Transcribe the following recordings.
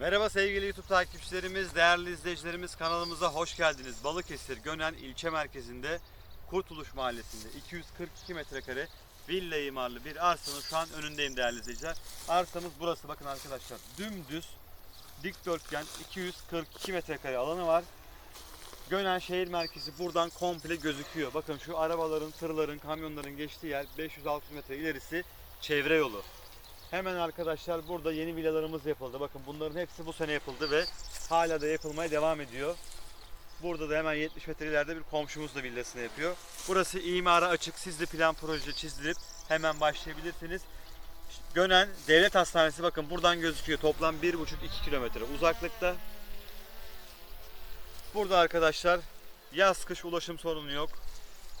Merhaba sevgili YouTube takipçilerimiz, değerli izleyicilerimiz kanalımıza hoş geldiniz. Balıkesir Gönen ilçe merkezinde Kurtuluş Mahallesi'nde 242 metrekare villa imarlı bir arsanın şu an önündeyim değerli izleyiciler. Arsamız burası bakın arkadaşlar. Dümdüz dikdörtgen 242 metrekare alanı var. Gönen şehir merkezi buradan komple gözüküyor. Bakın şu arabaların, tırların, kamyonların geçtiği yer 500-600 metre ilerisi çevre yolu. Hemen arkadaşlar burada yeni villalarımız yapıldı. Bakın bunların hepsi bu sene yapıldı ve hala da yapılmaya devam ediyor. Burada da hemen 70 metre ileride bir komşumuz da villasını yapıyor. Burası imara açık. Siz de plan proje çizdirip hemen başlayabilirsiniz. Gönen Devlet Hastanesi bakın buradan gözüküyor. Toplam 1,5-2 kilometre uzaklıkta. Burada arkadaşlar yaz kış ulaşım sorunu yok.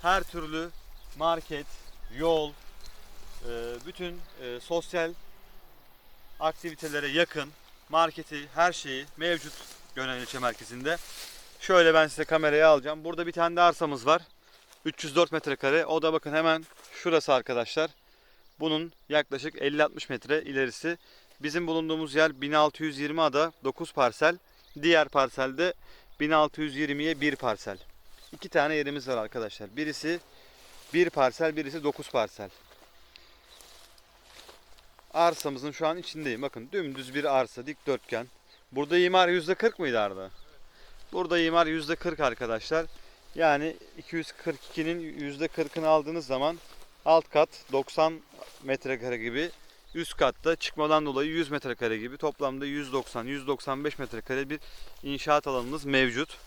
Her türlü market, yol, bütün e, sosyal aktivitelere yakın marketi, her şeyi mevcut Gönen ilçe merkezinde. Şöyle ben size kameraya alacağım. Burada bir tane de arsamız var. 304 metrekare. O da bakın hemen şurası arkadaşlar. Bunun yaklaşık 50-60 metre ilerisi. Bizim bulunduğumuz yer 1620 ada 9 parsel. Diğer parselde 1620'ye 1 parsel. İki tane yerimiz var arkadaşlar. Birisi 1 parsel, birisi 9 parsel. Arsamızın şu an içindeyim. Bakın dümdüz bir arsa, dikdörtgen. Burada imar %40 mıydı Arda? Burada imar %40 arkadaşlar. Yani 242'nin %40'ını aldığınız zaman alt kat 90 metrekare gibi üst katta çıkmadan dolayı 100 metrekare gibi toplamda 190-195 metrekare bir inşaat alanımız mevcut.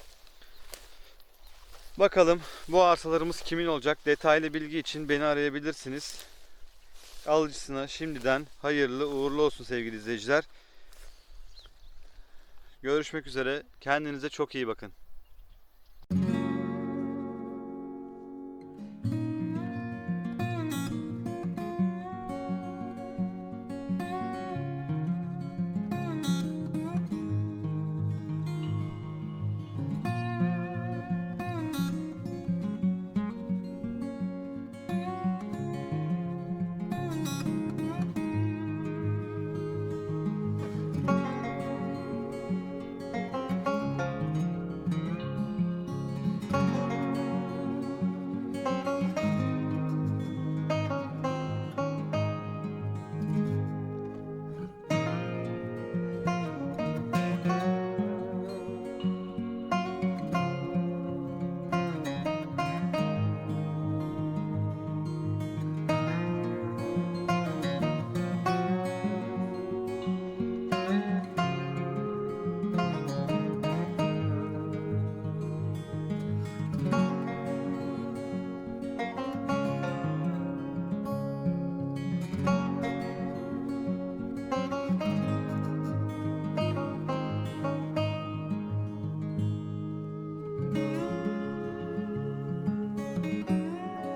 Bakalım bu arsalarımız kimin olacak? Detaylı bilgi için beni arayabilirsiniz. Alıcısına şimdiden hayırlı uğurlu olsun sevgili izleyiciler. Görüşmek üzere. Kendinize çok iyi bakın.